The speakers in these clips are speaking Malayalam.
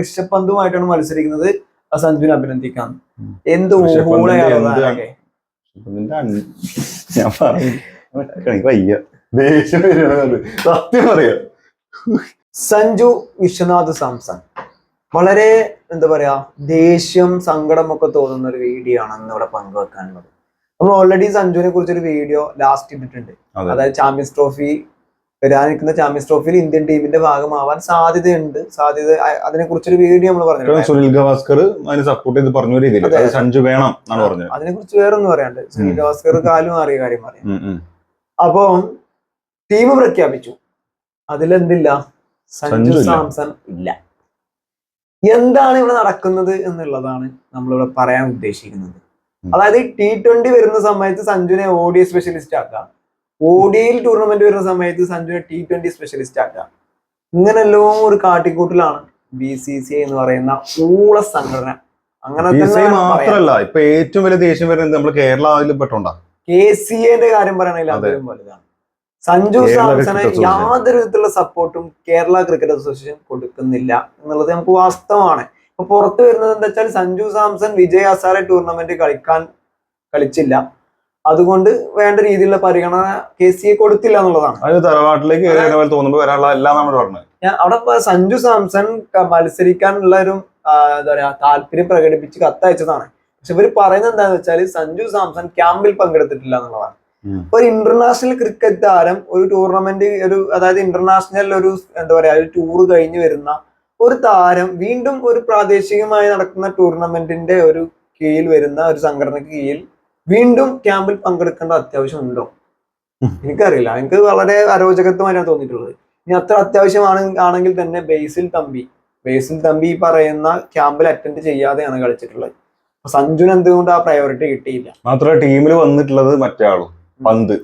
ഋഷഭ് പന്തുമായിട്ടാണ് മത്സരിക്കുന്നത്. ആ സഞ്ജുവിനെ അഭിനന്ദിക്കാം. എന്ത് ഊഹൂളയാണ്. ഞാൻ പറയും. വയ്യ. ദേഷ്യം സത്യം പറയാ. സഞ്ജു വിശ്വനാഥ് സാംസൺ. വളരെ എന്താ പറയാ ദേഷ്യം സങ്കടമൊക്കെ തോന്നുന്ന ഒരു വീഡിയോ ആണ് ഇന്ന് ഇവിടെ പങ്കുവെക്കാനുള്ളത്. നമ്മൾ ഓൾറെഡി സഞ്ജുവിനെ കുറിച്ച് ഒരു വീഡിയോ ലാസ്റ്റ് ഇട്ടിട്ടുണ്ട്. അതെ. അതായത് ചാമ്പ്യൻസ് ട്രോഫി വരാനിരിക്കുന്ന ചാമ്പ്യൻസ് ട്രോഫിയിൽ ഇന്ത്യൻ ടീമിന്റെ ഭാഗമാവാൻ സാധ്യതയുണ്ട്. സാധ്യത അതിനെ കുറിച്ചൊരു വീഡിയോ നമ്മൾ പറഞ്ഞു സുനിൽ ഗവാസ്കർ അതിന് സപ്പോർട്ട് ചെയ്ത് പറഞ്ഞ രീതിയിൽ സഞ്ജു വേണം എന്നാണ് പറഞ്ഞത്. അതിനെ കുറിച്ച് വേറെ ഒന്നും പറയാണ്ട് സുനിൽ ഗവാസ്കർ കാലും അറിയ കാര്യം പറയാം. അപ്പോ ടീം പ്രഖ്യാപിച്ചു. അതിലെന്തില്ല? സഞ്ജു സാംസൺ ഇല്ല. എന്താണ് ഇവിടെ നടക്കുന്നത് എന്നുള്ളതാണ് നമ്മളിവിടെ പറയാൻ ഉദ്ദേശിക്കുന്നത്. അതായത് ടി ട്വന്റി വരുന്ന സമയത്ത് സഞ്ജുവിനെ ഓഡിയോ സ്പെഷ്യലിസ്റ്റ് ആക്കാം. ഒ ഡിയിൽ ടൂർണമെന്റ് വരുന്ന സമയത്ത് സഞ്ജുവിനെ ടി ട്വന്റി സ്പെഷ്യലിസ്റ്റ് ആക്കാം. ഇങ്ങനെല്ലോ ഒരു കാട്ടിക്കൂട്ടിലാണ് ബി സി സി എന്ന് പറയുന്ന ഊള സംഘടന. അങ്ങനെ മാത്രല്ല ഇപ്പൊ ഏറ്റവും വലിയ ദേഷ്യം വരുന്നത് നമ്മൾ കേരള അതിൽ പെട്ടോണ്ടാ കെ സി എന്റെ കാര്യം പറയണെങ്കിൽ അതെ. അതിലും വലുതാണ്. സഞ്ജു സാംസണെ. യാതൊരു വിധത്തിലുള്ള സപ്പോർട്ടും കേരള ക്രിക്കറ്റ് അസോസിയേഷൻ കൊടുക്കുന്നില്ല എന്നുള്ളത് നമുക്ക് വാസ്തവമാണ്. ഇപ്പൊ പുറത്തു വരുന്നത് എന്താ വെച്ചാൽ സഞ്ജു സാംസൺ വിജയ് ഹസാരെ ടൂർണമെന്റ് കളിക്കാൻ കളിച്ചില്ല. അതുകൊണ്ട് വേണ്ട രീതിയിലുള്ള പരിഗണന കെ സി എ കൊടുത്തില്ല എന്നുള്ളതാണ്. തറവാട്ടിലേക്ക് കയറി വരുന്ന വരാനുള്ള എല്ലാം നമ്മൾ പറഞ്ഞത് ഞാൻ അവിടെ സഞ്ജു സാംസൺ മത്സരിക്കാനുള്ള ഒരു എന്താ പറയാ താല്പര്യം പ്രകടിപ്പിച്ച് കത്തയച്ചതാണ്. പക്ഷെ ഇവർ പറയുന്നത് എന്താണെന്ന് വെച്ചാൽ സഞ്ജു സാംസൺ ക്യാമ്പിൽ പങ്കെടുത്തിട്ടില്ല എന്നുള്ളതാണ്. ഒരു ഇന്റർനാഷണൽ ക്രിക്കറ്റ് താരം ഒരു ടൂർണമെന്റ് ഒരു അതായത് ഇന്റർനാഷണൽ ഒരു എന്താ പറയാ ഒരു ടൂർ കഴിഞ്ഞു വരുന്ന ഒരു താരം വീണ്ടും ഒരു പ്രാദേശികമായി നടക്കുന്ന ടൂർണമെന്റിന്റെ ഒരു കീഴിൽ വരുന്ന ഒരു സംഘടനയ്ക്ക് കീഴിൽ വീണ്ടും ക്യാമ്പിൽ പങ്കെടുക്കേണ്ട അത്യാവശ്യം ഉണ്ടോ? എനിക്കറിയില്ല. എനിക്ക് വളരെ അരോചകത്വമായിട്ടാണ് തോന്നിയിട്ടുള്ളത്. ഇനി അത്ര അത്യാവശ്യമാണ് ആണെങ്കിൽ തന്നെ ബേസിൽ തമ്പി. ബേസിൽ തമ്പി ഈ പറയുന്ന ക്യാമ്പിൽ അറ്റൻഡ് ചെയ്യാതെയാണ് കളിച്ചിട്ടുള്ളത്. സഞ്ജുന് എന്തുകൊണ്ട് ആ പ്രയോറിറ്റി കിട്ടിയില്ല? മാത്രമല്ല ടീമിൽ വന്നിട്ടുള്ളത് മറ്റേ ആളും പന്ത്.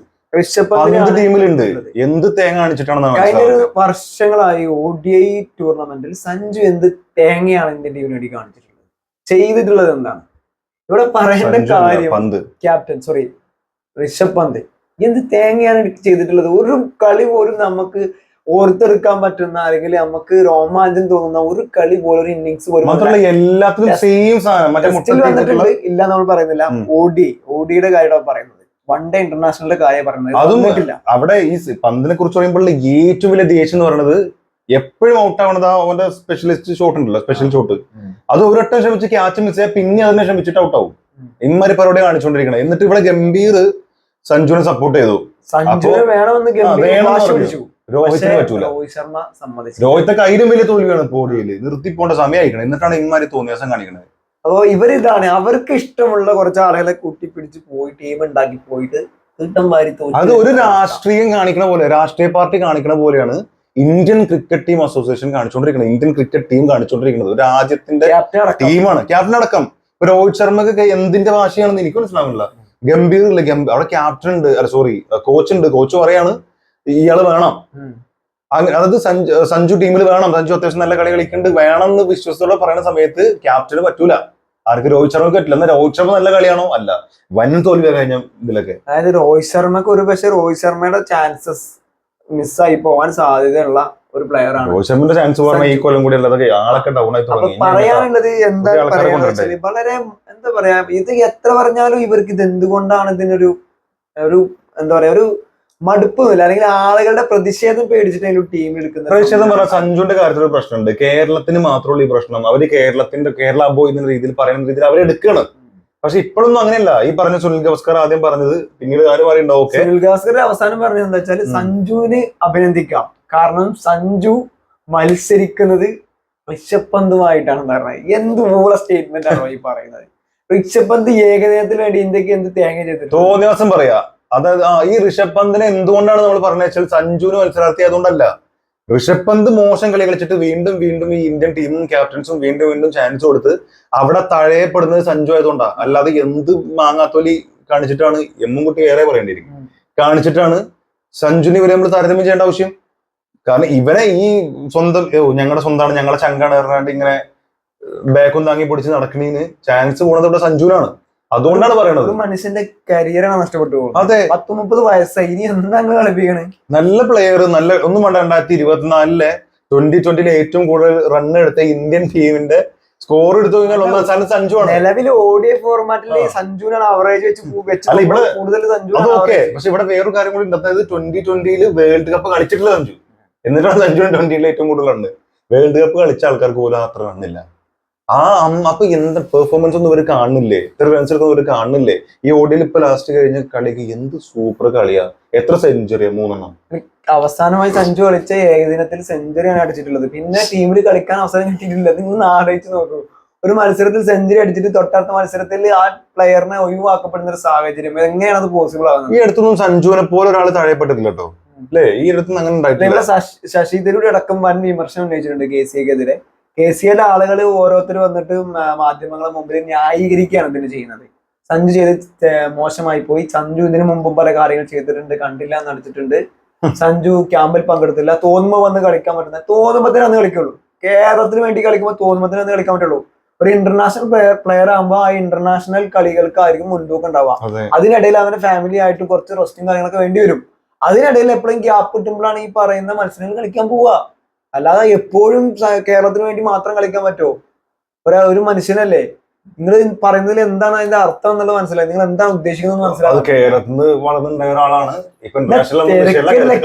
ടീമിലുണ്ട്. എന്ത് തേങ്ങ കഴിഞ്ഞ ഒരു വർഷങ്ങളായി ഒ ഡി ഐ ടൂർണമെന്റിൽ സഞ്ജു എന്ത് തേങ്ങയാണ് ഇന്ത്യൻ ടീമിന് വേണ്ടി കാണിച്ചിട്ടുള്ളത്? ചെയ്തിട്ടുള്ളത് എന്താണ്? ഇവിടെ പറയേണ്ട കാര്യം ക്യാപ്റ്റൻ സോറി ഋഷഭ് പന്ത്. എന്ത് തേങ്ങയാണ് എനിക്ക് ചെയ്തിട്ടുള്ളത്? ഒരു കളി പോലും നമുക്ക് ഓർത്തെടുക്കാൻ പറ്റുന്ന അല്ലെങ്കിൽ നമുക്ക് രോമാഞ്ചം തോന്നുന്ന ഒരു കളി പോലെ ഒരു ഇന്നിങ്സ് പോലും സെയിം വന്നിട്ടുണ്ട് ഇല്ല നമ്മൾ പറയുന്നില്ല. ഓഡി ഓഡിയുടെ കാര്യമാണ് പറയുന്നത്. വൺ ഡേ ഇന്റർനാഷണലിന്റെ കാര്യം പറയുന്നത്. അതും അവിടെ ഈ പന്തിനെ കുറിച്ച് പറയുമ്പോൾ ഏറ്റവും വലിയ ദേഷ്യം എന്ന് പറയുന്നത് എപ്പോഴും ഔട്ട് ആവണത് ആ അവന്റെ സ്പെഷ്യലിസ്റ്റ് ഷോട്ട് ഉണ്ടല്ലോ സ്പെഷ്യൽ ഷോട്ട്. അത് ഒരൊട്ടം ശ്രമിച്ച് ക്യാച്ച് മിസ് ചെയ്യാൻ പിന്നെ അതിനെ ശ്രമിച്ചിട്ട് ഔട്ട് ആവും. ഇമ്മാരി പരിപാടി കാണിച്ചുകൊണ്ടിരിക്കണം എന്നിട്ട് ഇവിടെ ഗംഭീർ സഞ്ജുവിനെ സപ്പോർട്ട് ചെയ്തു. രോഹിത്തിനെ പറ്റൂല. രോഹിത്തെ കയ്യിലും വലിയ തോൽവിയാണ് പോടിയിൽ നിർത്തിപ്പോണ്ട സമയമായിരിക്കണം എന്നിട്ടാണ് ഇമ്മാരി തോന്നിയാസം കാണിക്കണത്. അപ്പോ ഇവരിതാണ്. അവർക്ക് ഇഷ്ടമുള്ള കുറച്ച് ആളുകളെ കൂട്ടിപ്പിടിച്ച് പോയി ടീം ഉണ്ടാക്കി പോയിട്ട് വാരി അത് ഒരു രാഷ്ട്രീയം കാണിക്കണ പോലെ രാഷ്ട്രീയ പാർട്ടി കാണിക്കണ പോലെയാണ് ഇന്ത്യൻ ക്രിക്കറ്റ് ടീം അസോസിയേഷൻ കാണിച്ചുകൊണ്ടിരിക്കുന്നത്. ഇന്ത്യൻ ക്രിക്കറ്റ് ടീം കാണിച്ചുകൊണ്ടിരിക്കുന്നത്. രാജ്യത്തിന്റെ ടീമാണ്. ക്യാപ്റ്റൻ അടക്കം. രോഹിത് ശർമ്മക്ക് എന്തിന്റെ ഭാഷയാണെന്ന് എനിക്ക് മനസ്സിലാവുന്നില്ല. ഗംഭീർ ഇല്ല ഗംഭീർ അവിടെ ക്യാപ്റ്റൻ ഉണ്ട്. അല്ല സോറി കോച്ച് ഉണ്ട്. കോച്ച് പറയാണ് ഇയാൾ വേണം. അങ്ങനെ അതായത് സഞ്ജു സഞ്ജു ടീമിൽ വേണം. സഞ്ജു അത്യാവശ്യം നല്ല കളി കളിക്കുന്നുണ്ട്. വേണം എന്ന് വിശ്വസത്തോടെ പറയുന്ന സമയത്ത് ക്യാപ്റ്റന് പറ്റൂല. ആർക്ക് രോഹിത് ശർമ്മക്ക് പറ്റില്ല. എന്നാൽ രോഹിത് ശർമ്മ നല്ല കളിയാണോ? അല്ല. വൻ തോൽവിയാ കഴിഞ്ഞ ഇതിലൊക്കെ. അതായത് രോഹിത് ശർമ്മക്ക് ഒരു പക്ഷേ രോഹിത് ശർമ്മയുടെ ചാൻസസ് മിസ്സായി പോവാൻ സാധ്യതയുള്ള ഒരു പ്ലെയർ ആണ്. ശർമ്മന്റെ ചാൻസ് പറഞ്ഞാൽ ഈ കൊല്ലം കൂടി അല്ലാതെ ആളൊക്കെ ഡൗൺ ആയി തുടങ്ങി. പറയാനുള്ളത് എന്താ? വെച്ചാൽ വളരെ എന്താ പറയാ ഇത് എത്ര പറഞ്ഞാലും ഇവർക്ക് ഇത് എന്തുകൊണ്ടാണ് ഇതിനൊരു ഒരു എന്താ പറയാ ഒരു മടുപ്പ് മടുപ്പൊന്നുമില്ല അല്ലെങ്കിൽ ആളുകളുടെ പ്രതിഷേധം പേടിച്ചിട്ട് ടീം എടുക്കുന്നത്. പ്രതിഷേധം പറഞ്ഞാൽ സഞ്ജുന്റെ കാര്യത്തിൽ ഒരു പ്രശ്നമുണ്ട്. കേരളത്തിന് മാത്രമുള്ള ഈ പ്രശ്നം. അവർ കേരളത്തിന്റെ കേരള ബോയ് എന്ന രീതിയിൽ പറയുന്ന രീതിയിൽ അവർ എടുക്കണം പക്ഷെ ഇപ്പോഴൊന്നും അങ്ങനെയല്ല. ഈ പറഞ്ഞ സുനിൽ ഗവാസ്കർ ആദ്യം പറഞ്ഞത് പിന്നീട് കാര്യം പറയുന്നുണ്ടോ ഓക്കെ. സുനിൽ ഗാസ്കർ അവസാനം പറഞ്ഞത് എന്താ വെച്ചാൽ. സഞ്ജുവിന് അഭിനന്ദിക്കാം. കാരണം സഞ്ജു മത്സരിക്കുന്നത് ഋഷഭ് പന്തുമായിട്ടാണ് പറഞ്ഞത്. എന്ത് മൂള സ്റ്റേറ്റ്മെന്റ് ആണോ ഈ പറയുന്നത്? ഋഷഭ് പന്ത് ഏകദിനത്തിന് വേണ്ടി ഇന്ത്യയ്ക്ക് എന്ത് തേങ്ങ ചെയ്തിട്ട് തോന്നിയാസം പറയാ. അതായത് ഈ ഋഷഭ് പന്തിനെ എന്തുകൊണ്ടാണ് നമ്മൾ പറഞ്ഞത് വെച്ചാൽ സഞ്ജുവിന് മത്സരാർത്ഥി ആയതുകൊണ്ടല്ല. ഋഷഭ് പന്ത് മോശം കളി കളിച്ചിട്ട് വീണ്ടും വീണ്ടും ഈ ഇന്ത്യൻ ടീമും ക്യാപ്റ്റൻസും വീണ്ടും വീണ്ടും ചാൻസ് കൊടുത്ത് അവിടെ തഴയപ്പെടുന്നത് സഞ്ജു ആയതുകൊണ്ടാണ് അല്ലാതെ എന്ത് മാങ്ങാത്തോലി കാണിച്ചിട്ടാണ് എമ്മും കുട്ടി ഏറെ പറയേണ്ടിയിരിക്കും കാണിച്ചിട്ടാണ് സഞ്ജുവിനെ ഇവരെ നമ്മൾ താരതമ്യം ചെയ്യേണ്ട ആവശ്യം. കാരണം ഇവനെ ഈ സ്വന്തം ഞങ്ങളുടെ സ്വന്തമാണ് ഞങ്ങളെ ചങ്കാണ് പറഞ്ഞാണ്ട് ഇങ്ങനെ ബാക്കും താങ്ങി പിടിച്ച് നടക്കണീന്ന് ചാൻസ് പോണത് ഇവിടെ സഞ്ജുവിനാണ്. അതുകൊണ്ടാണ് പറയുന്നത് മനുഷ്യന്റെ കരിയറാണ് നഷ്ടപ്പെട്ടു പോകുന്നത്. അതെ. പത്ത് മുപ്പത് വയസ്സായി. ഇനി എന്താണ് കളിപ്പിക്കണേ? നല്ല പ്ലെയർ നല്ല ഒന്നും വേണ്ട. രണ്ടായിരത്തി ഇരുപത്തിനാലിലെ ട്വന്റി ട്വന്റിയിൽ ഏറ്റവും കൂടുതൽ റൺ എടുത്ത ഇന്ത്യൻ ടീമിന്റെ സ്കോർ എടുത്തു കഴിഞ്ഞാൽ ഒന്നാം സഞ്ജു ആണ്. നിലവിൽ ഓഡിയ ഫോർമാറ്റിൽ. സഞ്ജുവിനാണ് അവറേജ് വെച്ച് പൂ- വെച്ച് ഇവിടെ- കൂടുതൽ സഞ്ജു ഓക്കെ പക്ഷെ ഇവിടെ വേറൊരു കാര്യം കൂടി ഉണ്ട്. അതായത് ട്വന്റി ട്വന്റിയിൽ വേൾഡ് കപ്പ് കളിച്ചിട്ടില്ല സഞ്ജു. എന്നിട്ടാണ് സഞ്ജു ട്വന്റിയിൽ ഏറ്റവും കൂടുതൽ റണ്ണ് വേൾഡ് കപ്പ് കളിച്ച ആൾക്കാർക്ക് പോലും അത്ര റണ്ണില്ല ആ അമ്മ അപ്പൊ എന്ത് പെർഫോമൻസ് ഒന്നും ഇവർ കാണുന്നില്ലേ? ഇത്ര റൺസ് എടുക്കുന്ന ഇവർ കാണുന്നില്ലേ? ഈ ഓടിയിൽ ഇപ്പൊ ലാസ്റ്റ് കഴിഞ്ഞ കളിക്ക് എന്ത് സൂപ്പർ കളിയാ. എത്ര സെഞ്ചുറിയാ മൂന്നെണ്ണം. അവസാനമായി സഞ്ജു കളിച്ച ഏകദിനത്തിൽ സെഞ്ചുറിയാണ് അടിച്ചിട്ടുള്ളത്. പിന്നെ ടീമിൽ കളിക്കാൻ അവസരം കിട്ടിയിട്ടില്ല. നിങ്ങൾ ആലോചിച്ച് നോക്കൂ. ഒരു മത്സരത്തിൽ സെഞ്ചുറി അടിച്ചിട്ട് തൊട്ടടുത്ത മത്സരത്തിൽ ആ പ്ലെയറിനെ ഒഴിവാക്കപ്പെടുന്ന ഒരു സാഹചര്യം. എങ്ങനെയാണ് അത് പോസിബിൾ ആകുന്നത് ഈ അടുത്തൊന്നും സഞ്ജുവിനെ പോലെ ഒരാൾ താഴെപ്പെട്ടിട്ടില്ല കേട്ടോ അല്ലേ? ഈ അടുത്തൊന്നും അങ്ങനെ ഉണ്ടായിട്ടില്ല. ശശി- തരൂർ അടക്കം വൻ വിമർശനം ഉന്നയിച്ചിട്ടുണ്ട് കെ സി എക്കെതിരെ കെ സി എൽ ആളുകൾ ഓരോരുത്തർ വന്നിട്ട് മാധ്യമങ്ങളെ മുമ്പിൽ ന്യായീകരിക്കുകയാണ് ഇതിന് ചെയ്യുന്നത്. സഞ്ജു ചെയ്ത് മോശമായി പോയി. സഞ്ജു ഇതിനു മുമ്പും പല കാര്യങ്ങൾ ചെയ്തിട്ടുണ്ട് കണ്ടില്ല എന്ന് നടിച്ചിട്ടുണ്ട് സഞ്ജു ക്യാമ്പിൽ പങ്കെടുത്തില്ല. തോന്നുമ്പോ വന്ന് കളിക്കാൻ പറ്റുന്ന തോന്നുമ്പത്തിന് അന്ന് കളിക്കുള്ളൂ. കേരളത്തിന് വേണ്ടി കളിക്കുമ്പോൾ തോന്നുമ്പത്തിന് അന്ന് കളിക്കാൻ പറ്റുള്ളൂ. ഒരു ഇന്റർനാഷണൽ പ്ലെയർ പ്ലെയർ ആകുമ്പോൾ ആ ഇന്റർനാഷണൽ കളികൾക്കായിരിക്കും മുൻതൂക്കം ഉണ്ടാവുക. അതിനിടയിൽ അവന്റെ ഫാമിലി ആയിട്ട് കുറച്ച് റെസ്റ്റും കാര്യങ്ങളൊക്കെ വേണ്ടി വരും. അതിനിടയിൽ എപ്പോഴും ഗ്യാപ്പ് കിട്ടുമ്പോഴാണ് ഈ പറയുന്ന മത്സരങ്ങൾ കളിക്കാൻ പോവുക. അല്ലാതെ എപ്പോഴും കേരളത്തിന് വേണ്ടി മാത്രം കളിക്കാൻ പറ്റുമോ ഒരാ ഒരു മനുഷ്യനല്ലേ? നിങ്ങൾ പറയുന്നതിൽ എന്താണ് അതിന്റെ അർത്ഥം എന്നുള്ളത് മനസ്സിലായി. നിങ്ങൾ എന്താണ് ഉദ്ദേശിക്കുന്നത് മനസ്സിലാവും കേരളത്തിൽ നിന്ന് വളർന്നുണ്ടായ ഒരാളാണ്.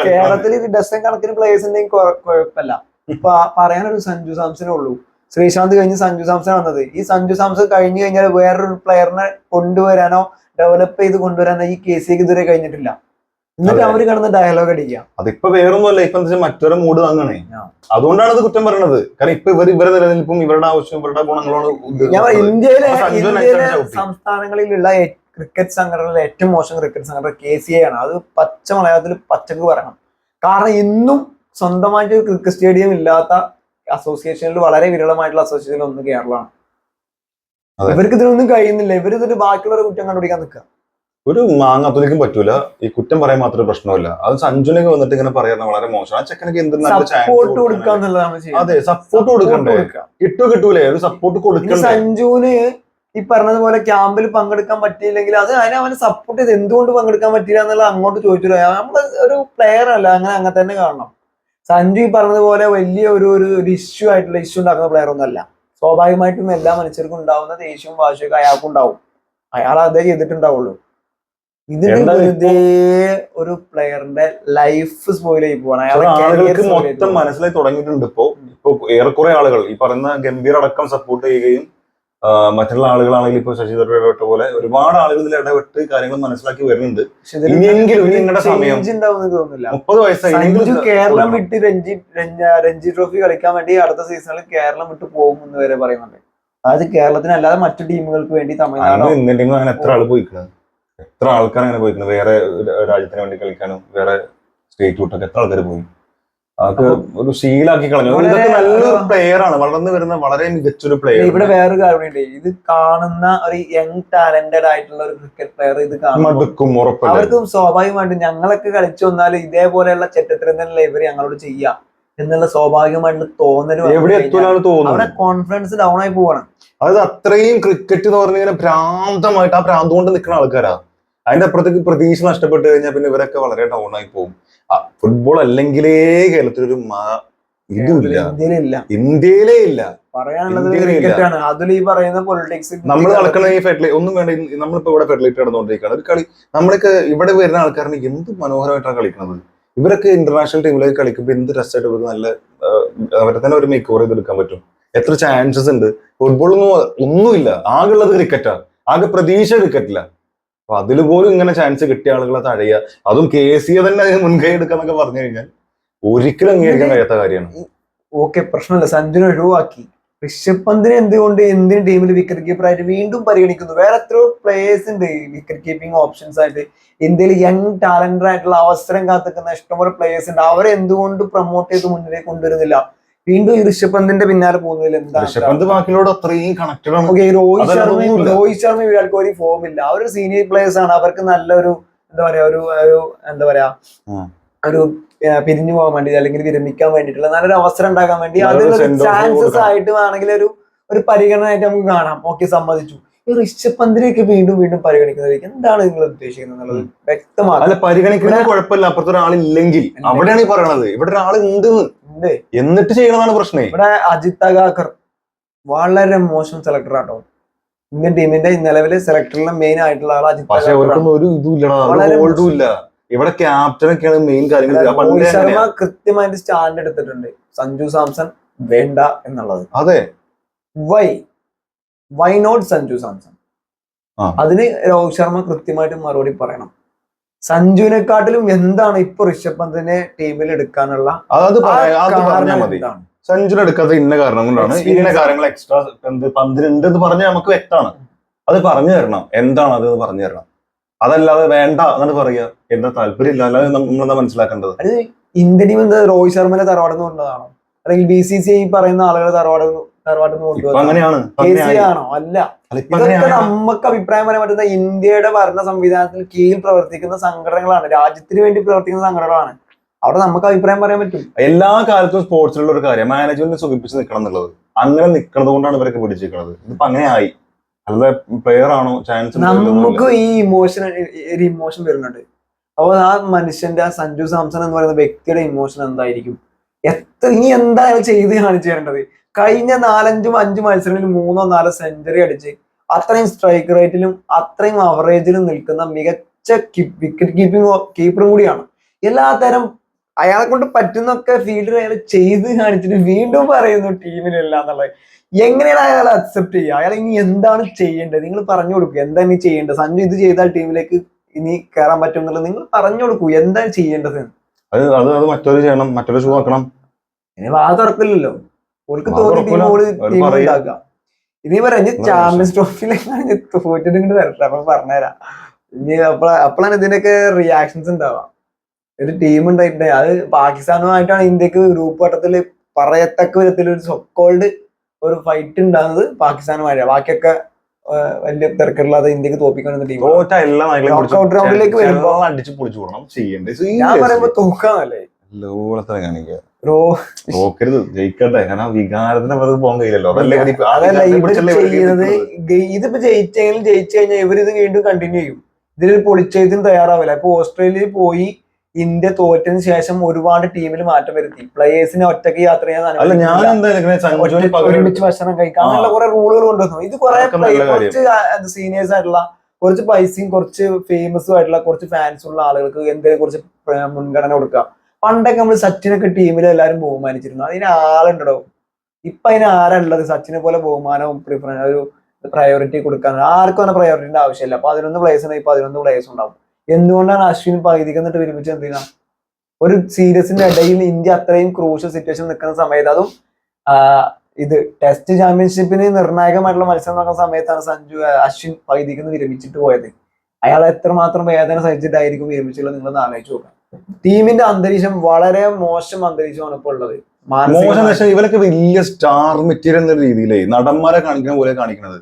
കേരളത്തിൽ ഡസൻ കണക്കിന് പ്ലേയേഴ്സ് ഉണ്ടെങ്കിൽ കുഴ- കുഴപ്പമില്ല പറയാനൊരു സഞ്ജു സാംസനേ ഉള്ളൂ. ശ്രീശാന്ത് കഴിഞ്ഞ് സഞ്ജു സാംസൺ വന്നത്. ഈ സഞ്ജു സാംസൺ കഴിഞ്ഞു കഴിഞ്ഞാൽ വേറൊരു പ്ലെയറിനെ കൊണ്ടുവരാനോ ഡെവലപ്പ് ചെയ്ത് കൊണ്ടുവരാനോ ഈ കെ സിക്ക് ഇതുവരെ കഴിഞ്ഞിട്ടില്ല. എന്നിട്ട്. അവർ കിടന്ന് ഡയലോഗ് അടിക്കാം അതിപ്പോ വേറൊന്നുമല്ല ഇപ്പൊ എന്താ മറ്റൊരു മൂഡ് വാങ്ങണേ അതുകൊണ്ടാണ് അത് കുറ്റം പറയണത്. കാരണം ഇപ്പൊ ഇവർ ഇവരെ നിലനിൽപ്പും ഇവരുടെ ആവശ്യം ഇവരുടെ ഗുണങ്ങളാണ് ഞാൻ ഇന്ത്യയിലെ ഇന്ത്യയിലെ സംസ്ഥാനങ്ങളിലുള്ള ക്രിക്കറ്റ് സംഘടനകളിലെ ഏറ്റവും മോശം ക്രിക്കറ്റ് സംഘടന കെ സി ആണ്. അത് പച്ച മലയാളത്തിൽ പച്ചക്ക് പറയണം. കാരണം ഇന്നും സ്വന്തമായിട്ട് ഒരു ക്രിക്കറ്റ് സ്റ്റേഡിയം ഇല്ലാത്ത അസോസിയേഷനിൽ വളരെ വിരളമായിട്ടുള്ള അസോസിയേഷനിൽ ഒന്ന് കേരളമാണ്. ഇവർക്ക് ഇതിനൊന്നും കഴിയുന്നില്ല. ഇവർ ഇതിന്റെ ബാക്കിയുള്ളവരെ കുറ്റം കണ്ടുപിടിക്കാൻ നിൽക്കുക. ഒരു മാങ്ങ മാങ്ങാത്തുലിക്കും പറ്റൂല. ഈ കുറ്റം പറയാൻ മാത്രമേ പ്രശ്നമില്ല. അത് സഞ്ജുനൊക്കെ വന്നിട്ട് ഇങ്ങനെ പറയുന്നത് വളരെ മോശം ആ ചെക്കനൊക്കെ എന്തെങ്കിലും. അതെ സപ്പോർട്ട് കൊടുക്കണ്ടേ? ഇട്ടു കിട്ടു കിട്ടൂലേ? ഒരു സപ്പോർട്ട് കൊടുക്കണ്ട? സഞ്ജുവിന് ഈ പറഞ്ഞതുപോലെ ക്യാമ്പിൽ പങ്കെടുക്കാൻ പറ്റിയില്ലെങ്കിൽ അത് അതിനെ അവനെ സപ്പോർട്ട് ചെയ്ത് എന്തുകൊണ്ട് പങ്കെടുക്കാൻ പറ്റില്ല എന്നുള്ള അങ്ങോട്ട് ചോദിച്ചില്ല നമ്മൾ ഒരു പ്ലെയർ അല്ല. അങ്ങനെ അങ്ങനെ തന്നെ കാണണം. സഞ്ജു ഈ പറഞ്ഞതുപോലെ വലിയ ഒരു ഒരു ഇഷ്യൂ ആയിട്ടുള്ള ഇഷ്യൂ ഉണ്ടാക്കുന്ന പ്ലെയർ ഒന്നല്ല സ്വാഭാവികമായിട്ടും എല്ലാ മനുഷ്യർക്കും ഉണ്ടാവുന്ന ദേഷ്യവും വാശിയൊക്കെ അയാൾക്കും ഉണ്ടാവും. അയാൾ അതേ ചെയ്തിട്ടുണ്ടാവുള്ളൂ. ഇതിന് എന്തായാലും വെറുതെ ഒരു പ്ലെയറിന്റെ ലൈഫ് സ്പോയിൽ ആയി പോവാണ്. ആളുകൾക്ക് മൊത്തം മനസ്സിലായി തുടങ്ങിയിട്ടുണ്ട് ഇപ്പോ. ഇപ്പൊ ഏറെക്കുറെ ആളുകൾ ഈ പറയുന്ന ഗംഭീർ അടക്കം സപ്പോർട്ട് ചെയ്യുകയും മറ്റുള്ള ആളുകളാണെങ്കിൽ ഇപ്പൊ ശശി തരൂർ പോലെ ഒരുപാട് ആളുകൾ ഇതിൽ ഇടപെട്ട് കാര്യങ്ങൾ മനസ്സിലാക്കി വരുന്നുണ്ട്. ഇനിയെങ്കിലും ഇനി നിങ്ങളുടെ സമയം മുപ്പത് വയസ്സായി കേരളം വിട്ട് രഞ്ജി രഞ്ജ- ട്രോഫി കളിക്കാൻ വേണ്ടി അടുത്ത സീസണിൽ കേരളം വിട്ട് പോകും എന്ന് വരെ പറയുന്നുണ്ട്. അതായത് കേരളത്തിനല്ലാതെ മറ്റു ടീമുകൾക്ക് വേണ്ടി തമിഴ്നാട് എത്ര ആൾ പോയിക്കണ്? എത്ര ആൾക്കാർ അങ്ങനെ പോയിക്കണ്? വേറെ രാജ്യത്തിന് വേണ്ടി കളിക്കാനും വേറെ സ്റ്റേറ്റ് വിട്ടൊക്കെ എത്ര ആൾക്കാർ പോയി? അതൊക്കെ ഒരു ശീലാക്കി കളഞ്ഞു. ഇതൊക്കെ നല്ലൊരു പ്ലെയർ ആണ്. വളർന്നു വരുന്ന വളരെ മികച്ചൊരു പ്ലെയർ ഇവിടെ വേറൊരു കാര്യമുണ്ട്. ഇത് കാണുന്ന ഒരു യങ് ടാലന്റഡ് ആയിട്ടുള്ള ഒരു ക്രിക്കറ്റ് പ്ലെയർ ഇത് കാണും അവർക്കും സ്വാഭാവികമായിട്ടും ഞങ്ങളൊക്കെ കളിച്ചു വന്നാൽ ഇതേപോലെയുള്ള ചെറ്റത്തരം തന്നെ ഇവർ ഞങ്ങളോട് ചെയ്യാം എന്നുള്ള സ്വാഭാവികമായിട്ടുള്ള തോന്നലും അവിടെ കോൺഫിഡൻസ് ഡൗൺ ആയി പോവാണ്. അതായത് അത്രയും ക്രിക്കറ്റ് എന്ന് പറഞ്ഞു കഴിഞ്ഞാൽ ഭ്രാന്തമായിട്ട് ആ ഭ്രാന്ത് കൊണ്ട് നിൽക്കുന്ന ആൾക്കാരാ. അതിന്റെ അപ്പുറത്തേക്ക് പ്രതീക്ഷ നഷ്ടപ്പെട്ട് കഴിഞ്ഞാൽ പിന്നെ ഇവരൊക്കെ വളരെ ഡൗൺ ആയി പോകും ഫുട്ബോൾ അല്ലെങ്കിലേ കേരളത്തിലൊരു ഇന്ത്യയിലില്ല. ഇന്ത്യയിലേ ഇല്ല. പറയാനുള്ളത് അതിൽ ഈ പറയുന്ന പൊളിറ്റിക്സ് നമ്മൾ നടക്കുന്ന ഈ ഫെഡറേ ഒന്നും വേണ്ട നമ്മളിപ്പോ ഇവിടെ ഫെഡറേറ്റ് നടന്നുകൊണ്ടിരിക്കുകയാണ്. ഒരു കളി നമ്മളൊക്കെ ഇവിടെ വരുന്ന ആൾക്കാരാണ് എന്ത് മനോഹരമായിട്ടാണ് കളിക്കുന്നത്. ഇവരൊക്കെ ഇന്റർനാഷണൽ ടീമിലേക്ക് കളിക്കുമ്പോൾ എന്ത് രസമായിട്ട് ഇവർക്ക് നല്ല അവരെ തന്നെ ഒരു മേക്ക് ഓവർ ചെയ്തെടുക്കാൻ പറ്റും. എത്ര ചാൻസസ് ഉണ്ട്. ഫുട്ബോളൊന്നും ഒന്നുമില്ല. ആകെ ഉള്ളത് ക്രിക്കറ്റാണ് ആകെ പ്രതീക്ഷ ക്രിക്കറ്റില്ല അപ്പൊ അതിൽ പോലും ഇങ്ങനെ ചാൻസ് കിട്ടിയ ആളുകളെ തഴയുക അതും കെ സി എ തന്നെ മുൻകൈ എടുക്കാന്നൊക്കെ പറഞ്ഞു കഴിഞ്ഞാൽ ഒരിക്കലും അംഗീകരിക്കാൻ കഴിയാത്ത കാര്യമാണ്. ഓക്കെ പ്രശ്നമില്ല. സഞ്ജുനെ ഒഴിവാക്കി. ഋഷഭ് പന്തിനെ എന്തുകൊണ്ട് എന്തിന് ടീമിൽ വിക്കറ്റ് കീപ്പർ ആയിട്ട് വീണ്ടും പരിഗണിക്കുന്നു? വേറെ എത്രയോ പ്ലേയേഴ്സ് ഉണ്ട് വിക്കറ്റ് കീപ്പിംഗ് ഓപ്ഷൻസ് ആയിട്ട്. ഇന്ത്യയിൽ യങ് ടാലന്റഡ് ആയിട്ടുള്ള അവസരം കാത്തിക്കുന്ന ഇഷ്ടംപോലെ പ്ലേയേഴ്സ് ഉണ്ട്. അവരെ എന്തുകൊണ്ട് പ്രൊമോട്ട് ചെയ്ത് മുന്നിലേക്ക് കൊണ്ടുവരുന്നില്ല? വീണ്ടും ഈ ഋഷഭ് പന്തിന്റെ പിന്നാലെ പോകുന്നതിൽ ഋഷഭ് പന്ത് എന്താണ് അത്രയും കണക്റ്റഡ് ആണ് ഓക്കെ രോഹിത് ശർമ്മ. രോഹിത് ശർമ്മ വിരാട് കോഹ്ലി ഫോം ഇല്ല. അവർ സീനിയർ പ്ലേയേഴ്സ് ആണ്. അവർക്ക് നല്ലൊരു എന്താ പറയാ ഒരു ഒരു എന്താ പറയാ ഒരു പിരിഞ്ഞു പോകാൻ വേണ്ടി അല്ലെങ്കിൽ വിരമിക്കാൻ വേണ്ടിയിട്ടുള്ള നല്ലൊരു അവസരം ഉണ്ടാക്കാൻ വേണ്ടി അതിലൊരു ചാൻസസ് ആയിട്ട് വേണമെങ്കിൽ ഒരു ഒരു പരിഗണന ആയിട്ട് നമുക്ക് കാണാം. ഓക്കെ സമ്മതിച്ചു. ഈ ഋഷഭ് പന്തിനെയൊക്കെ വീണ്ടും വീണ്ടും പരിഗണിക്കുന്നതായിരിക്കും. എന്താണ് നിങ്ങൾ ഉദ്ദേശിക്കുന്നത് എന്നുള്ളത് അല്ല വ്യക്തമാക്കും പരിഗണിക്കുന്നത് കുഴപ്പമില്ല. അപ്പുറത്തെ ഒരാളില്ലെങ്കിൽ അവിടെയാണ് ഈ പറയണത്. ഇവിടെ ഒരാൾ ഉണ്ട്. എന്നിട്ട് ചെയ്യണതാണ് പ്രശ്നം. ഇവിടെ അജിത് അഗാക്കർ വളരെ മോശം സെലക്ടർ ആട്ടോ. ഇന്ത്യൻ ടീമിന്റെ നിലവിലെ സെലക്ടറിലെ മെയിൻ ആയിട്ടുള്ള ആൾ അജിത് പക്ഷെ അവർക്കൊന്നും ഒരു ഇതും ഇല്ല. ഇവിടെ ക്യാപ്റ്റനൊക്കെയാണ് മെയിൻ കാര്യങ്ങൾ. ശർമ്മ കൃത്യമായിട്ട് സ്റ്റാൻഡ് എടുത്തിട്ടുണ്ട്. സഞ്ജു സാംസൺ വേണ്ട എന്നുള്ളത്. അതെ. Why why not Sanju Samson. അതിന് രോഹിത് ശർമ്മ കൃത്യമായിട്ട് മറുപടി പറയണം. സഞ്ജുവിനെക്കാട്ടിലും എന്താണ് ഇപ്പൊ ഋഷഭ് പന്തിനെ ടീമിൽ എടുക്കാനുള്ള അത് പറഞ്ഞാൽ മതി. എടുക്കാത്ത ഇന്ന കാരണം കൊണ്ടാണ്. ഇന്ന കാര്യങ്ങൾ എക്സ്ട്രാ എന്ത് പന്തിനുണ്ട് എന്ന് പറഞ്ഞാൽ നമുക്ക് വ്യക്തമാണ്. അത് പറഞ്ഞു തരണം. എന്താണ് അത് പറഞ്ഞു തരണം? അതല്ലാതെ വേണ്ട എന്നാണ് പറയുക എന്താ താല്പര്യം ഇല്ല അല്ലാതെ നമ്മളെന്താ മനസ്സിലാക്കേണ്ടത്? അത് ഇന്ത്യൻ ടീം എന്താ രോഹിത് ശർമ്മന്റെ തറവാടെന്ന് പറഞ്ഞതാണോ? അല്ലെങ്കിൽ ബി സി സി ഐ പറയുന്ന ആളുകളുടെ തറവാട് തറവാടെന്ന് ഇപ്പൊ കൊണ്ടുവന്നതാണോ അങ്ങനെയാണ് ഇപ്പൊ കെ സി അങ്ങനെയായി. ആണോ? അല്ല. അല്ല, ഇതൊക്കെ നമുക്ക് പറ്റുന്ന ഇന്ത്യയുടെ ഭരണ സംവിധാനത്തിൽ കീഴിൽ പ്രവർത്തിക്കുന്ന സംഘടനകളാണ് രാജ്യത്തിന് വേണ്ടി പ്രവർത്തിക്കുന്ന സംഘടനകളാണ് അവിടെ നമുക്ക് അഭിപ്രായം പറയാൻ പറ്റും. എല്ലാ കാലത്തും സ്പോർട്സിലുള്ള ഒരു കാര്യം മാനേജ്മെന്റ് സുഖിപ്പിച്ച് നിൽക്കണം എന്നുള്ളത്. അങ്ങനെ നിൽക്കുന്നത് കൊണ്ടാണ് ഇവരൊക്കെ പിടിച്ചിരിക്കുന്നത്. ഇതിപ്പോ അങ്ങനെ ആയി അല്ലാതെ പ്ലെയർ ആണോ? ചാൻസ് നമുക്ക് ഈ ഇമോഷൻ ഒരു ഇമോഷൻ വരുന്നുണ്ട്. അപ്പോൾ ആ മനുഷ്യന്റെ ആ സഞ്ജു സാംസൺ എന്ന് പറയുന്ന വ്യക്തിയുടെ ഇമോഷൻ എന്തായിരിക്കും? എത്ര ഇനി എന്താ അയാൾ ചെയ്ത് കാണിച്ചു തരേണ്ടത്? കഴിഞ്ഞ നാലഞ്ചും അഞ്ചു മത്സരങ്ങളിൽ മൂന്നോ നാലോ സെഞ്ചുറി അടിച്ച് അത്രയും സ്ട്രൈക്ക് റേറ്റിലും അത്രയും അവറേജിലും നിൽക്കുന്ന മികച്ച വിക്കറ്റ് കീപ്പിംഗ് കീപ്പറും കൂടിയാണ്. എല്ലാത്തരം അയാളെ കൊണ്ട് പറ്റുന്നൊക്കെ ഫീൽഡിൽ അയാൾ ചെയ്ത് കാണിച്ചിട്ട് വീണ്ടും പറയുന്നു ടീമിലില്ല എന്നുള്ളത്. എങ്ങനെയാണ് അയാൾ അക്സെപ്റ്റ് ചെയ്യുക? അയാൾ ഇനി എന്താണ് ചെയ്യേണ്ടത്? നിങ്ങൾ പറഞ്ഞു കൊടുക്കുക എന്താണ് ഇനി ചെയ്യേണ്ടത്? സഞ്ജു ഇത് ചെയ്താൽ ടീമിലേക്ക് ഇനി കയറാൻ പറ്റും എന്നുള്ളത് നിങ്ങൾ പറഞ്ഞു കൊടുക്കൂ. എന്താണ് ചെയ്യേണ്ടത്. അത് അത് അത് മറ്റൊരു ചെയ്യണം മറ്റൊരു ഷൂ ആക്കണം. ഇനി വാ തുറക്കില്ലല്ലോ. തോന്നി ടീം തുറക്കൂല. ഓൾ ടീം ഉണ്ടാക്കുക ഇനി പറഞ്ഞ് ചാമ്പ്യൻസ് ട്രോഫിയിലാണ് തോറ്റിട്ട് ഇങ്ങോട്ട് വരട്ടെ. അപ്പൊ പറഞ്ഞുതരാം ഇനി അപ്പോഴാണ് ഇതിനൊക്കെ റിയാക്ഷൻസ് ഉണ്ടാവുക ഒരു ടീം ഉണ്ടായിട്ട് അത് പാകിസ്ഥാനുമായിട്ടാണ് ഇന്ത്യയ്ക്ക് ഗ്രൂപ്പ് ഘട്ടത്തിൽ പറയത്തക്ക വിധത്തിൽ ഒരു സൊക്കോൾഡ് ഒരു ഫൈറ്റ് ഉണ്ടാകുന്നത് പാകിസ്ഥാനുമായിട്ടാണ് ബാക്കിയൊക്കെ വലിയ തിരക്കില്ലാതെ ഇന്ത്യയ്ക്ക് തോപ്പിക്കണം ടീം തോറ്റ എല്ലാ നായകളെയും Knockout പിടിച്ച് round ലേക്ക് ചെ- വരുമ്പോ- ചെറുതായി അടിച്ച് പൊളിച്ചു കൊടുക്കണം ചെയ്യണ്ടേ? ഞാൻ പറയുമ്പോ തോക്കാന്നല്ലേ ലോളത്തെ കാണിക്കുക. റോ തോക്കരുത്. ജയിക്കട്ടെ. കാരണം വികാരത്തിന് അത് പോകാൻ കഴിയില്ലല്ലോ. ഇതിപ്പോ ജയിച്ചെങ്കിലും ജയിച്ചു കഴിഞ്ഞാൽ ഇവരിത് വീണ്ടും കണ്ടിന്യൂ ചെയ്യും. ഇതിൽ പൊളിച്ചതിന് തയ്യാറാവില്ല. ഇപ്പൊ ഓസ്ട്രേലിയയിൽ പോയി ഇന്ത്യ തോറ്റതിന് ശേഷം ഒരുപാട് ടീമിൽ മാറ്റം വരുത്തി. പ്ലേയേഴ്സിനെ ഒറ്റയ്ക്ക് യാത്ര ചെയ്യാൻ ഒരുമിച്ച് ഭക്ഷണം കഴിക്കാം അങ്ങനെയുള്ള കുറെ റൂളുകൾ കൊണ്ടുവന്നു. ഇത് കുറെ. കുറച്ച് സീനിയേഴ്സ് ആയിട്ടുള്ള കുറച്ച് പൈസയും കുറച്ച് ഫേമസും ആയിട്ടുള്ള കുറച്ച് ഫാൻസ് ഉള്ള ആളുകൾക്ക് എന്തെങ്കിലും കുറച്ച് മുൻഗണന കൊടുക്കുക. പണ്ടൊക്കെ നമ്മൾ സച്ചിനൊക്കെ ടീമിൽ എല്ലാവരും ബഹുമാനിച്ചിരുന്നു. അതിന് ആളുണ്ടോ ഇപ്പൊ അതിന് ആരാണുള്ളത്? സച്ചിനെ പോലെ ബഹുമാനവും പ്രിഫറൻസ് ഒരു പ്രയോറിറ്റി കൊടുക്കാൻ ആർക്കും അങ്ങനെ പ്രയോറിറ്റിന്റെ ആവശ്യമില്ല. അപ്പൊ അതിനൊന്ന് പ്ലേസ് ഉണ്ടെങ്കിൽ പതിനൊന്ന് പ്ലേസ് ഉണ്ടാവും എന്തുകൊണ്ടാണ് അശ്വിൻ പകുതിക്ക് എന്നിട്ട് വിരമിച്ച് എന്തിനാ ഒരു സീരീസിന്റെ ഇടയിൽ ഇന്ത്യ അത്രയും ക്രൂഷ്യൽ സിറ്റുവേഷൻ നിൽക്കുന്ന സമയത്ത് അതും ഇത് ടെസ്റ്റ് ചാമ്പ്യൻഷിപ്പിന് നിർണായകമായിട്ടുള്ള മത്സരം നടക്കുന്ന സമയത്താണ് സഞ്ജു അശ്വിൻ പകുതിക്ക് വിരമിച്ചിട്ട് പോയത്. അയാൾ എത്രമാത്രം വേദന സഹിച്ചിട്ടായിരിക്കും വിരമിച്ചുള്ളത് നിങ്ങൾ ആലോചിച്ച് നോക്കാം. ടീമിന്റെ അന്തരീക്ഷം വളരെ മോശം അന്തരീക്ഷമാണ് ഇപ്പോൾ ഉള്ളത്. മോശം ഇവരൊക്കെ വലിയ സ്റ്റാർ മെറ്റീരിയൽ എന്ന രീതിയിലേ നടന്മാരെ കാണിക്കുന്ന പോലെ കാണിക്കുന്നത്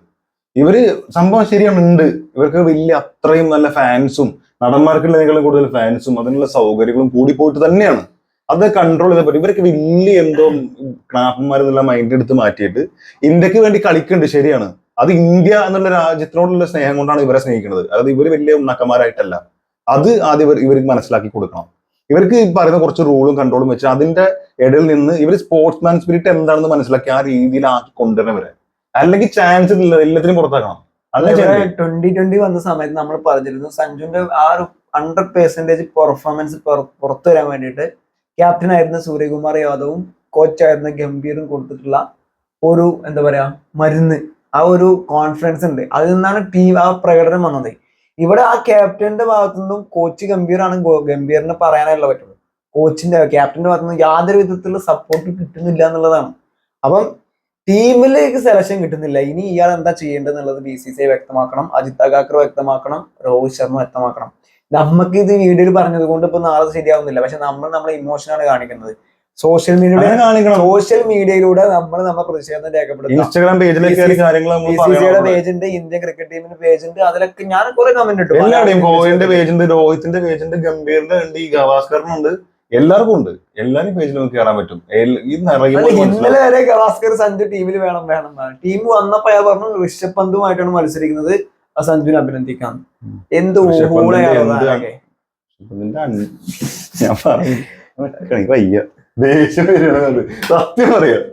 ഇവർ സംഭവം ശരിയാണ് ഉണ്ട്. ഇവർക്ക് വലിയ അത്രയും നല്ല ഫാൻസും നടന്മാർക്കുള്ളതിനേക്കാളും കൂടുതൽ ഫാൻസും അതിനുള്ള സൗകര്യങ്ങളും കൂടി പോയിട്ട് തന്നെയാണ്. അത് കൺട്രോൾ ചെയ്താൽ പറ്റും ഇവരൊക്കെ വലിയ എന്തോ ക്ലാപ്പന്മാരെന്നുള്ള മൈൻഡ് എടുത്ത് മാറ്റിയിട്ട് ഇന്ത്യയ്ക്ക് വേണ്ടി കളിക്കുന്നുണ്ട് ശരിയാണ്. അത് ഇന്ത്യ എന്നുള്ള രാജ്യത്തിനോടുള്ള സ്നേഹം കൊണ്ടാണ് ഇവരെ സ്നേഹിക്കുന്നത്. അതായത് ഇവർ വലിയ ഉണ്ണക്കന്മാരായിട്ടല്ല അത് ആദ്യം ഇവർ ഇവർക്ക് മനസ്സിലാക്കി കൊടുക്കണം. ഇവർക്ക് പറയുന്ന കുറച്ച് റൂളും കൺട്രോളും വെച്ച് അതിന്റെ ഇടയിൽ നിന്ന് ഇവർ സ്പോർട്സ്മാൻ സ്പിരിറ്റ് എന്താണെന്ന് മനസ്സിലാക്കി ആ രീതിയിലാക്കി കൊണ്ടുവരണം ഇവരെ അല്ലെങ്കിൽ ചാൻസ് എല്ലാത്തിനും പുറത്താക്കണം? ട്വന്റി ട്വന്റി വന്ന സമയത്ത് നമ്മൾ പറഞ്ഞിരുന്നു സഞ്ജുവിന്റെ ആ ഒരു ഹൺഡ്രഡ് പെർസെന്റേജ് പെർഫോമൻസ് പുറത്തു വരാൻ വേണ്ടിയിട്ട് ക്യാപ്റ്റൻ ആയിരുന്ന സൂര്യകുമാർ യാദവും കോച്ചായിരുന്ന ഗംഭീറും കൊടുത്തിട്ടുള്ള ഒരു എന്താ പറയാ മരുന്ന് ആ ഒരു കോൺഫിഡൻസ് ഉണ്ട്. അതിൽ നിന്നാണ് ടീം ആ പ്രകടനം വന്നത്. ഇവിടെ ആ ക്യാപ്റ്റന്റെ ഭാഗത്തു നിന്നും കോച്ച് ഗംഭീറാണ് ഗംഭീറിന് പറയാനല്ല പറ്റുള്ളൂ. കോച്ചിന്റെ ക്യാപ്റ്റന്റെ ഭാഗത്തു നിന്നും യാതൊരു വിധത്തിലുള്ള സപ്പോർട്ട് കിട്ടുന്നില്ല എന്നുള്ളതാണ്. അപ്പം ടീമിലേക്ക് സെലക്ഷൻ കിട്ടുന്നില്ല. ഇനി ഇയാൾ എന്താ ചെയ്യേണ്ടതെന്നുള്ളത് ബി സി സി ഐ വ്യക്തമാക്കണം അജിത് അഗാക്കർ വ്യക്തമാക്കണം രോഹിത് ശർമ്മ വ്യക്തമാക്കണം. നമുക്ക് ഇത് വീഡിയോയിൽ പറഞ്ഞത് കൊണ്ട് ഇപ്പൊ നാളെ ശരിയാവുന്നില്ല. പക്ഷെ നമ്മൾ നമ്മളെ ഇമോഷനാണ് കാണിക്കുന്നത്. സോഷ്യൽ മീഡിയ സോഷ്യൽ മീഡിയയിലൂടെ നമ്മൾ നമ്മുടെ പ്രതിഷേധം രേഖപ്പെടുത്തും ഇൻസ്റ്റാഗ്രാം പേജിലേക്ക് കയറി കാര്യങ്ങൾ നമ്മൾ ബി സി സിയുടെ പേജ് ഉണ്ട് ഇന്ത്യൻ ക്രിക്കറ്റ് ടീമിന്റെ പേജ് ഉണ്ട് അതിലൊക്കെ ഞാൻ കുറെ കമന്റ് ഇട്ടു. എല്ലാവരുടെയും കോഹ്ലിന്റെ പേജ് ഉണ്ട് രോഹിത്തിന്റെ പേജ് ഉണ്ട് ഗംഭീറിന്റെ ഉണ്ട് ഈ ഗവാസ്കറിനുണ്ട്. എല്ലാവർക്കും ഉണ്ട്. എല്ലാരും പേജിൽ നമുക്ക് കയറാൻ പറ്റും. ഈ ഇന്നലെ വരെ ഗവാസ്കർ സഞ്ജു ടീമിൽ വേണം വേണം ടീം വന്നപ്പോ അയാൾ പറഞ്ഞു ഋഷഭ് പന്തുമായിട്ടാണ് മത്സരിക്കുന്നത്. ആ സഞ്ജുവിനെ അഭിനന്ദിക്കാം. എന്ത് ഞാൻ പറഞ്ഞു വയ്യ. ദേഷ്യം സത്യം പറയാം.